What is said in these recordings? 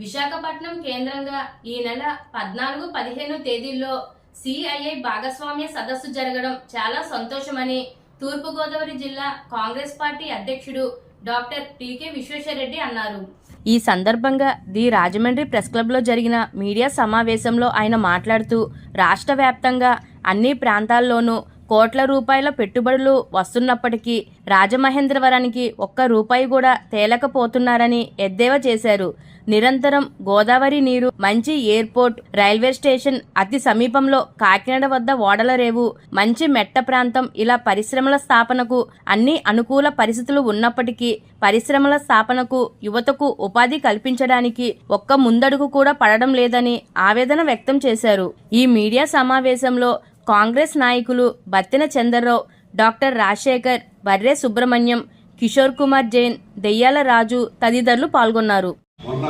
విశాఖపట్నం కేంద్రంగా ఈ నెల పద్నాలుగు పదిహేను తేదీల్లో సిఐఐ భాగస్వామ్య సదస్సు జరగడం చాలా సంతోషమని తూర్పుగోదావరి జిల్లా కాంగ్రెస్ పార్టీ అధ్యక్షుడు డాక్టర్ టీకే విశ్వేశ్వరరెడ్డి అన్నారు. ఈ సందర్భంగా ది రాజమండ్రి ప్రెస్ క్లబ్లో జరిగిన మీడియా సమావేశంలో ఆయన మాట్లాడుతూ రాష్ట్ర వ్యాప్తంగా అన్ని ప్రాంతాల్లోనూ కోట్ల రూపాయల పెట్టుబడులు వస్తున్నప్పటికీ రాజమహేంద్రవరానికి ఒక్క రూపాయి కూడా తేలకపోతున్నారని ఎద్దేవా చేశారు. నిరంతరం గోదావరి నీరు మంచి ఎయిర్పోర్ట్ రైల్వే స్టేషన్ అతి సమీపంలో కాకినాడ వద్ద ఓడల రేవు మంచి మెట్ట ప్రాంతం ఇలా పరిశ్రమల స్థాపనకు అన్ని అనుకూల పరిస్థితులు ఉన్నప్పటికీ పరిశ్రమల స్థాపనకు యువతకు ఉపాధి కల్పించడానికి ఒక్క ముందడుగు కూడా పడడం లేదని ఆవేదన వ్యక్తం చేశారు. ఈ మీడియా సమావేశంలో కాంగ్రెస్ నాయకులు బత్తిన చంద్రరావు డాక్టర్ రాజశేఖర్ బర్రే సుబ్రహ్మణ్యం కిషోర్ కుమార్ జైన్ దెయ్యాల రాజు తదితరులు పాల్గొన్నారు. మొన్న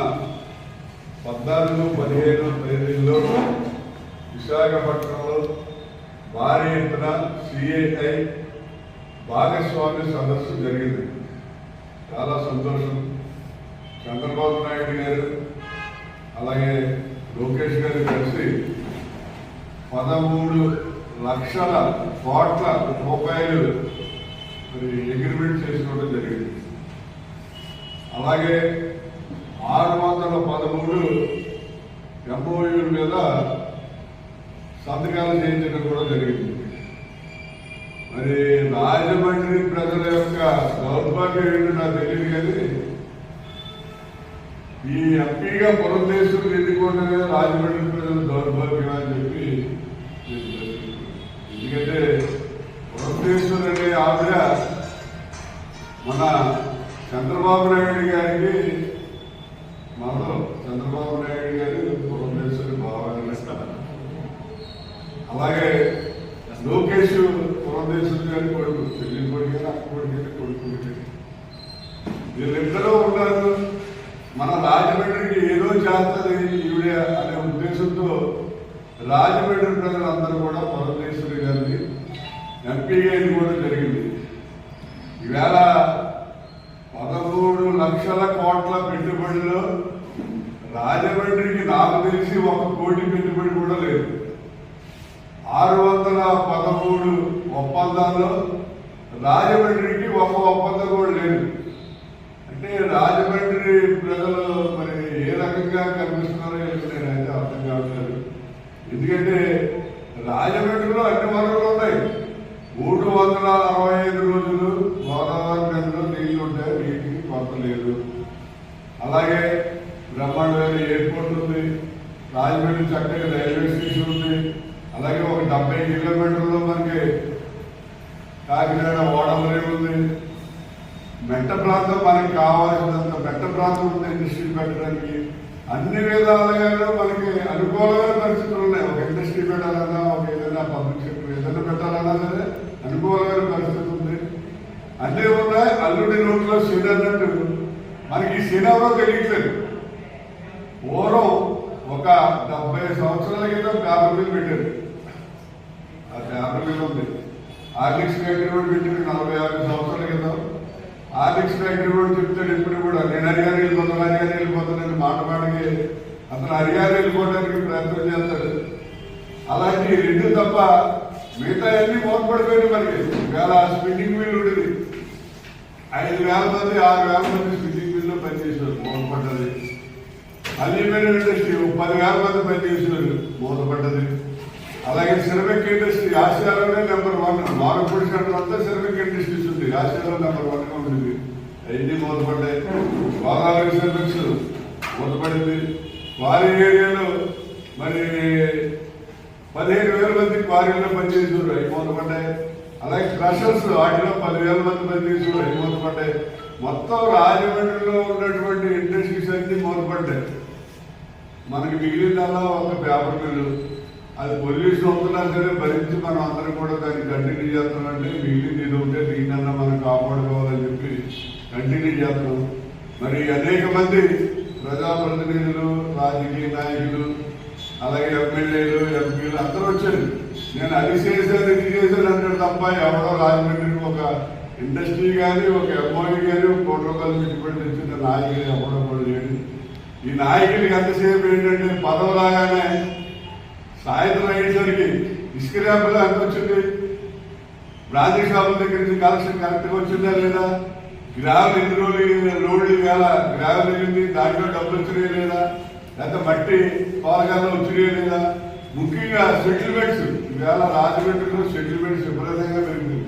పద్నాలుగు పదిహేను తేదీల్లో విశాఖపట్నంలో భారీ ఎత్తున సిఐఐ భాగస్వామ్య సదస్సు జరిగింది. చాలా సంతోషం. చంద్రబాబు నాయుడు గారు అలాగే లోకేష్ గారు కలిసి పదమూడు లక్షల కోట్ల రూపాయలు మరి అగ్రిమెంట్ చేసుకోవడం జరిగింది. అలాగే ఆరు వందల పదమూడు ఎంఓయూల మీద సంతకాలు చేయించడం కూడా జరిగింది. ఆవిడ మన చంద్రబాబు నాయుడు గారికి మనం చంద్రబాబు నాయుడు గారు పురంధేశ్వరి భావాన్ని అలాగే లోకేష్ పురంధేశ్వరి గారి కొడుకు చెల్లి కొడుకు అక్క కొడుకు కొడుకు వీళ్ళిద్దరూ ఉన్నారు మన రాజమండ్రికి ఏదో చేస్తుంది ఈవిడ అనే ఉద్దేశంతో రాజమండ్రి ప్రజలందరూ కూడా పురంధేశ్వరి గారిని ఎంపీగా ఎన్నుకోవడం జరిగింది ఈవేళ పదమూడు లక్షల కోట్ల పెట్టుబడిలో రాజమండ్రికి నాకు తెలిసి ఒక కోటి పెట్టుబడి కూడా లేదు ఆరు వందల పదమూడు ఒప్పందాల్లో రాజమండ్రికి ఒక ఒప్పందం కూడా లేదు అంటే రాజమండ్రి ప్రజలు మరి ఏ రకంగా కనిపిస్తున్నారో ఏంటో నేనైతే అర్థం కావట్లేదు. ఎందుకంటే రాజమండ్రిలో అన్ని వనరులు ఉన్నాయి మూడు వందల అరవై ఐదు రోజులు గోదావరి నదిలో నీళ్ళు ఉంటాయి. నీటికి కొరత లేదు. అలాగే బ్రహ్మాండమైన ఎయిర్పోర్ట్ ఉంది. రాజమండ్రి చక్కగా రైల్వే స్టేషన్ ఉంది. అలాగే ఒక డెబ్బై కిలోమీటర్లో మనకి కాకినాడ ఓడమరే ఉంది. మెట్ట ప్రాంతం మనకి కావాల్సినంత మెట్ట ప్రాంతం ఉంది ఇండస్ట్రీ పెట్టడానికి అన్ని విధాలుగానూ మనకి అనుకూలమైన పరిస్థితులు ఉన్నాయి. ఒక ఇండస్ట్రీ పెట్టాలన్నా ఒక ఏదైనా పబ్లిక్ సెక్టర్ ఏదైనా పెట్టాలన్నా సరే అనుకూలమైన పరిస్థితి ఉంది. అన్నీ ఉన్నాయి అల్లుడి నోట్లో శని అన్నట్టు. మనకి ఈ శని ఎవరో తెలియట్లేదు. పూర్వం ఒక డెబ్బై సంవత్సరాల క్రితం పేపర్ మిల్ పెట్టారు. ఆ పేపర్ మిల్ ఉంది. హార్లిక్స్ ఫ్యాక్టరీ కూడా పెట్టింది నలభై ఆరు సంవత్సరాల క్రితం. హార్లిక్స్ ఫ్యాక్టరీ కూడా చెప్తాడు ఇప్పుడు కూడా. నేను హరియాణ వెళ్ళిపోతాను హరియాణ వెళ్ళిపోతానని మాట మాటకి అతను హరియాణ వెళ్ళిపోవడానికి ప్రయత్నం చేస్తాడు. అలాంటి రెండు తప్ప మిగతా అన్ని మోసపడిపోయింది మనకి. వేల స్పిన్నింగ్ మిల్ ఉండేది. ఐదు వేల మంది ఆరు వేల మంది స్పిన్నింగ్ మిల్లో పనిచేసేవారు మోసపడ్డది అల్యూమినియం ఇండస్ట్రీ పదివేల మంది పనిచేసేవారు మోసపడ్డది అలాగే సిరమిక్ ఇండస్ట్రీ ఆసియాలోనే నెంబర్ వన్ మారపూడి సెంటర్ అంతా సిరమిక్ ఇండస్ట్రీ. ఉంది నెంబర్ వన్గా ఉంది మూతపడ్డాయి బాగా సిరమిక్స్ మూతపడింది. వారి ఏరియాలో మరి పదిహేను వేల మంది క్వారీలో పనిచేసారు అవి మూతపడ్డాయి. అలాగే క్రషర్స్ వాటిలో పదివేల మంది పనిచేసారు అవి మూతపడ్డాయి. మొత్తం రాజమండ్రిలో ఉన్నటువంటి ఇండస్ట్రీస్ అన్ని మూతపడ్డాయి. మనకి మిగిలిందల్లా ఒక పేపర్ మిల్లు. అది పొల్యూషన్ అవుతున్నా సరే భరించి మనం అందరం కూడా దాన్ని కంటిన్యూ చేస్తున్నామంటే మిగిలింది ఇది ఉంటే దీన్నన్నా మనం కాపాడుకోవాలని చెప్పి కంటిన్యూ చేస్తాం మరి అనేక మంది ప్రజాప్రతినిధులు రాజకీయ నాయకులు అలాగే ఎమ్మెల్యేలు ఎంపీలు అందరూ వచ్చారు. నేను అది చేశాను ఇది చేశాను అంటాడు తప్ప ఎవరో రాజమండ్రికి ఒక ఇండస్ట్రీ కానీ ఒక ఎంఓఈ కానీ ఒక కోటి రూపాయలు పెట్టుబడి తెచ్చిన నాయకులు ఎవడో కూడా లేడు ఈ నాయకులకి ఎంతసేపు ఏంటంటే పదవి రాగానే సాయంత్రం అయ్యేసరికి ఇసుక ర్యాంపులో అనుకొచ్చింది బ్రాంతి షాపుల దగ్గర నుంచి కలెక్షన్ కరెక్ట్గా వచ్చిందా లేదా? గ్రావెల్ ఎన్ని రోజులు రోడ్లు వేళ గ్రావెల్ వెళ్ళింది దాంట్లో డబ్బులు వచ్చినాయా లేదా? లేకపోతే మట్టి పాలకాలం వచ్చినాయా లేదా? ముఖ్యంగా సెటిల్మెంట్స్. ఈవేళ రాజమండ్రిలో సెటిల్మెంట్స్ విపరీతంగా పెరిగింది.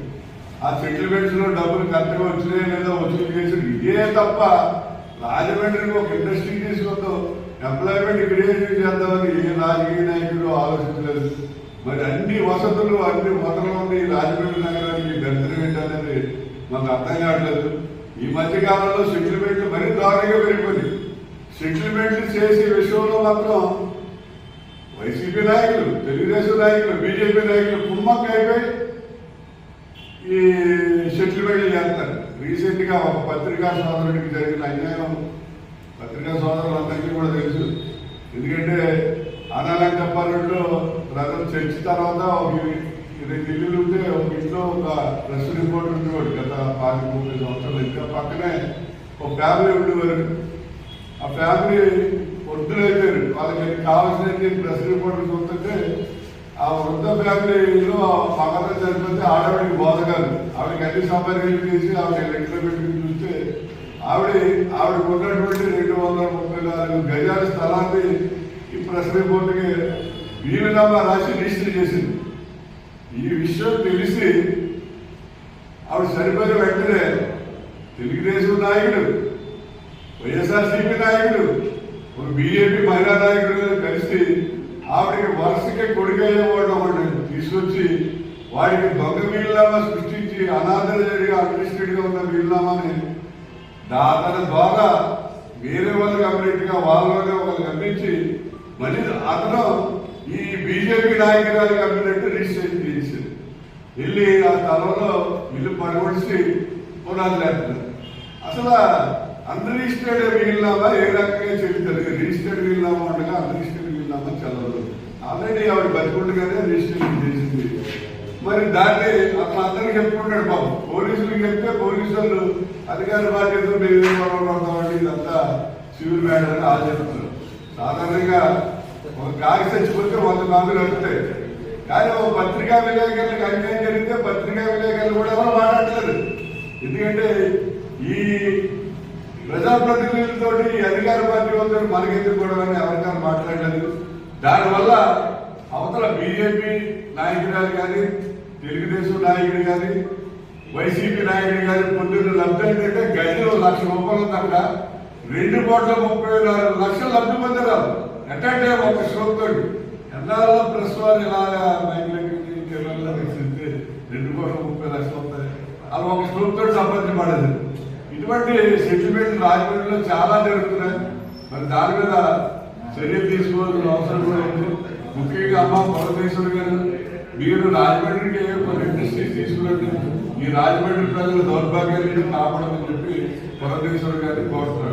ఆ సెటిల్మెంట్స్లో డబ్బులు కరెక్ట్గా వచ్చినాయా లేదా? వసూలు చేసి ఇదే తప్ప రాజమండ్రికి ఒక ఇండస్ట్రీ తీసుకొద్దాం. ఎంప్లాయ్మెంట్ క్రియేషన్ చేద్దామని ఏ రాజకీయ నాయకులు ఆలోచించలేదు. మరి అన్ని వసతులు అన్ని మొదలు ఉండి రాజమండ్రి నగరానికి దరిద్రం ఏంటనేది మాకు అర్థం కావట్లేదు. ఈ మధ్యకాలంలో సెటిల్మెంట్లు మరీ దారుణంగా పెరిగిపోయింది. సెటిల్మెంట్లు చేసే విషయంలో మాత్రం వైసీపీ నాయకులు తెలుగుదేశం నాయకులు బీజేపీ నాయకులు కుమ్మక్క అయిపోయి ఈ సెటిల్మెంట్లు చేస్తారు. రీసెంట్గా ఒక పత్రికా సోదరుడికి జరిగిన అన్యాయం. పత్రికా సోదరులందరికీ కూడా తెలుసు. ఎందుకంటే అనాలంకప్పాలలో ప్రజలు చర్చ తర్వాత ఒక రెండు ఇల్లులు ఉంటే ఒక ఇంట్లో ఒక ప్రెస్ రిపోర్ట్ ఉండేవాడు గత పాతి ముప్పై సంవత్సరాలు. ఇంకా పక్కనే ఒక ఫ్యామిలీ ఉండేవారు. ఆ ఫ్యామిలీ వృద్ధులైపోయారు వాళ్ళకి కావాల్సిన ప్రెస్ రిపోర్ట్ చూస్తుంటే ఆ వృద్ధ ఫ్యామిలీలో పక్కన చనిపోతే ఆడవాడికి బోధ కాదు. ఆవిడకి అన్ని సంపాదనలు చేసి ఆవిడ లెక్కలో పెట్టుకుని చూస్తే ఆవిడ ఆవిడకు ఉన్నటువంటి రెండు వందల ముప్పై నాలుగు గజాల స్థలాన్ని ఈ ప్రెస్ రిపోర్ట్కి వీలునామా రాసి రిజిస్టర్ చేసింది. ఈ విషయం తెలిసి ఆవిడ చనిపోయిన వెంటనే తెలుగుదేశం నాయకుడు వైఎస్ఆర్సీపీ నాయకుడు ఒక బీజేపీ మహిళా నాయకుడు కలిసి ఆవిడకి వరుసగా కొడుకయ్యేవాడు ఒకటి తీసుకొచ్చి వాడికి దొంగ వీలునామా సృష్టించి అనాథన జరిగి అడ్మినిస్ట్రేట్ ఉన్న వీలునామాని దాని ద్వారా వేరే వాళ్ళకి అమ్మినట్టుగా వాళ్ళలోనే వాళ్ళకి అమ్మించి మళ్ళీ అతను ఈ బీజేపీ నాయకురాలకి అమ్మినట్టు రిజిస్ట్రేషన్ చేసింది వెళ్ళి ఆ తలంలో ఇల్లు పడగొడిచి పునాది లేపుతారు అసలు అన్రిజిస్టర్డ్ వీలునామా ఏ రకంగా చెబుతారు? రిజిస్టర్డ్ వీలునామా ఉండగా అన్రిజిస్టర్డ్ వీలునామా చదవదు ఆల్రెడీ ఆవిడ బతికుండగానే రిజిస్ట్రేషన్ చేసింది. మరి దాన్ని అతను అందరికి చెప్పుకుంటాడు బాబు. పోలీసులకు చెప్తే పోలీసు వాళ్ళు అధికార బాధ్యతలు మేము ఇదంతా సివిల్ మ్యాటర్ అని ఆలోచిస్తున్నారు సాధారణంగా ఒక గాలి చచ్చిపోతే వంద మందులు వస్తాయి. కానీ ఒక పత్రికా విలేకరులకు అన్యాయం జరిగితే పత్రికా విలేకరులు కూడా ఎవరు మాట్లాడలేదు ఎందుకంటే ఈ ప్రజాప్రతినిధులతో ఈ అధికార పార్టీ వాళ్ళతో మనకెందుకు కూడా ఎవరికైనా మాట్లాడలేదు. దానివల్ల అవతల బీజేపీ నాయకురాలు కానీ తెలుగుదేశం నాయకుడు కానీ వైసీపీ నాయకుడు కానీ పొద్దున్న లబ్ధి ఏంటంటే గదిలో లక్ష రూపాయలు తప్ప రెండు కోట్ల ముప్పై నాలుగు లక్షలు లబ్ధి పొందరాదు ఎట్టంటే ఒక శ్రోతడు. ఎన్నాళ్ళ ప్రెస్ వారు ఇలాగా మైకులకి రెండు కోట్ల ముప్పై లక్షలు వస్తాయి. అలా ఒక శ్రోతడు సంబంధించబడదు ఇటువంటి సెటిల్మెంట్ రాజమండ్రిలో చాలా జరుగుతున్నాయి. మరి దాని మీద చర్యలు తీసుకోవాల్సిన అవసరం కూడా ఉంది. ముఖ్యంగా అమ్మ పరమేశ్వర్ గారు మీరు రాజమండ్రికి కొన్ని ఇండస్ట్రీస్ తీసుకున్నట్టు ఈ రాజమండ్రి ప్రజల దౌర్భాగ్యాన్ని కాపాడమని చెప్పి పరమేశ్వర్ గారిని కోరుతున్నారు